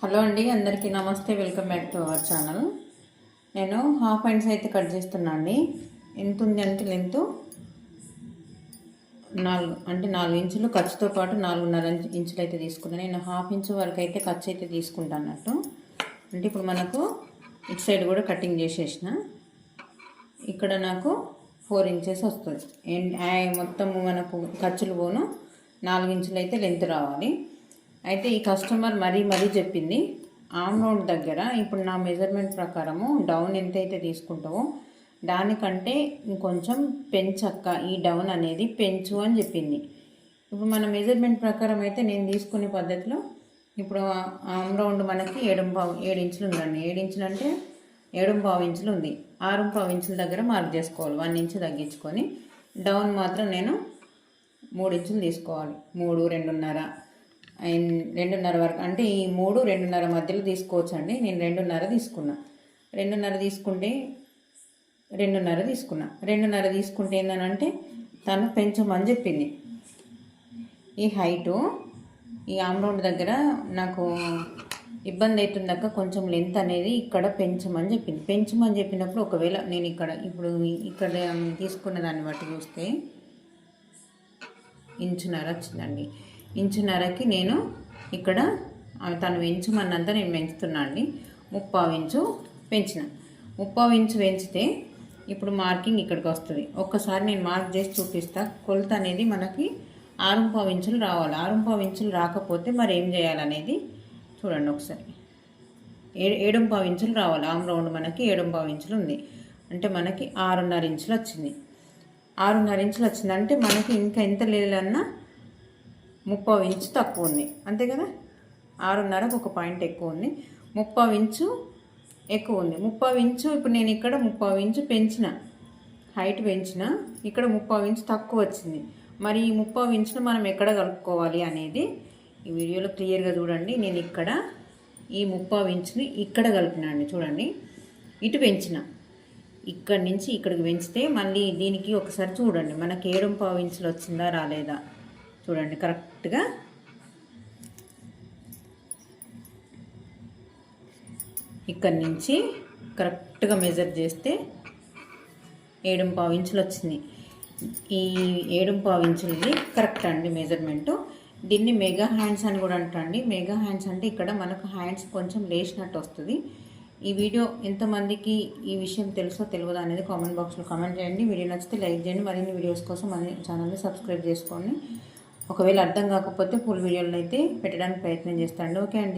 Hello అండి అందరికీ నమస్తే welcome back to our channel. నేను హాఫ్ హ్యాండ్స్ అయితే కట్ చేస్తున్నా అండి. ఎంత ఉంది అంటే లెంత్? నాలుగు అంటే నాలుగు ఇంచులు ఖర్చుతో పాటు నాలుగున్నర ఇంచులు అయితే తీసుకున్నాను నేను హాఫ్ ఇంచు వరకు అయితే ఖర్చు అయితే తీసుకుంటాను అన్నట్టు. అంటే ఇప్పుడు మనకు ఇటు సైడ్ కూడా కటింగ్ చేసేసిన. ఇక్కడ నాకు ఫోర్ ఇంచెస్ వస్తుంది. ఆ మొత్తము మనకు ఖర్చులు పోను. నాలుగు ఇంచులు అయితే లెంత్ రావాలి. అయితే ఈ కస్టమర్ మరీ మరీ చెప్పింది ఆమ్ రౌండ్ దగ్గర ఇప్పుడు నా మెజర్మెంట్ ప్రకారము డౌన్ ఎంతైతే తీసుకుంటామో దానికంటే ఇంకొంచెం పెంచక్క ఈ డౌన్ అనేది పెంచు అని చెప్పింది. ఇప్పుడు మన మెజర్మెంట్ ప్రకారం అయితే నేను తీసుకునే పద్ధతిలో ఇప్పుడు ఆమ్ రౌండ్ మనకి ఏడు పావు ఏడు ఇంచులు ఉందండి. ఏడు ఇంచులు అంటే ఏడు పావు ఇంచులు ఉంది. ఆరు పావు ఇంచుల దగ్గర మార్క్ చేసుకోవాలి. వన్ ఇంచు తగ్గించుకొని డౌన్ మాత్రం నేను మూడు ఇంచులు తీసుకోవాలి. మూడు రెండున్నర. అండ్ రెండున్నర వరకు అంటే ఈ మూడు రెండున్నర మధ్యలో తీసుకోవచ్చు అండి నేను రెండున్నర తీసుకున్నా. రెండున్నర తీసుకుంటే రెండున్నర తీసుకున్నా. రెండున్నర తీసుకుంటే ఏంటనంటే తను పెంచమని చెప్పింది. ఈ హైటు ఈ ఆమ్రౌండ్ దగ్గర నాకు ఇబ్బంది అవుతుందాక కొంచెం లెంత్ అనేది ఇక్కడ పెంచమని చెప్పింది. పెంచమని చెప్పినప్పుడు ఒకవేళ నేను ఇక్కడ ఇప్పుడు ఇక్కడ తీసుకున్న దాన్ని బట్టి చూస్తే ఇంచున్నర వచ్చిందండి. ఇంచున్నరకి నేను ఇక్కడ తను పెంచమన్నంత నేను పెంచుతున్నా అండి. ముప్పావు ఇంచు పెంచిన. ముప్పావు ఇంచు పెంచితే ఇప్పుడు మార్కింగ్ ఇక్కడికి వస్తుంది. ఒక్కసారి నేను మార్క్ చేసి చూపిస్తా. కొలత అనేది మనకి ఆరుంపావు ఇంచులు రావాలి. ఆరుంపావు ఇంచులు రాకపోతే మరి ఏం చేయాలనేది చూడండి ఒకసారి. ఏ ఏడు ఇంచులు రావాలి. ఆమ్ రౌండ్ మనకి ఏడుంపావు ఇంచులు ఉంది. అంటే మనకి ఆరున్నర ఇంచులు వచ్చింది. ఆరున్నర ఇంచులు వచ్చింది. అంటే మనకి ఇంకా ఎంత లేదన్నా ముప్పై ఇంచు తక్కువ ఉంది. అంతే కదా? ఆరున్నరకు ఒక పాయింట్ ఎక్కువ ఉంది. ముప్పై ఇంచు ఎక్కువ ఉంది. ముప్పై ఇంచు ఇప్పుడు నేను ఇక్కడ ముప్పై ఇంచు పెంచిన హైట్ పెంచిన ఇక్కడ ముప్పై ఇంచు తక్కువ వచ్చింది. మరి ఈ ముప్పై ఇంచును మనం ఎక్కడ కలుపుకోవాలి అనేది ఈ వీడియోలో క్లియర్గా చూడండి. నేను ఇక్కడ ఈ ముప్పై ఇంచుని ఇక్కడ కలిపినండి చూడండి. ఇటు పెంచిన. ఇక్కడి నుంచి ఇక్కడికి పెంచితే మళ్ళీ దీనికి ఒకసారి చూడండి. మనకి ఏడు పావు ఇంచులు వచ్చిందా రాలేదా? చూడండి కరెక్ట్గా. ఇక్కడి నుంచి కరెక్ట్గా మెజర్ చేస్తే ఏడు పావు ఇంచులు వచ్చింది. ఈ ఏడు పావు ఇంచులది కరెక్ట్ అండి మెజర్మెంటు దీన్ని మెగా హ్యాండ్స్ అని కూడా అంటండి మెగా హ్యాండ్స్ అంటే ఇక్కడ మనకు హ్యాండ్స్ కొంచెం లేచినట్టు వస్తుంది. ఈ వీడియో ఎంతమందికి ఈ విషయం తెలుసో తెలియదా అనేది కామెంట్ బాక్స్లో కామెంట్ చేయండి. వీడియో నచ్చితే లైక్ చేయండి. మరిన్ని వీడియోస్ కోసం మన ఛానల్ని సబ్స్క్రైబ్ చేసుకోండి. ఒకవేళ అర్థం కాకపోతే ఫుల్ వీడియోలను అయితే పెట్టడానికి ప్రయత్నం చేస్తాను ఓకే అండి.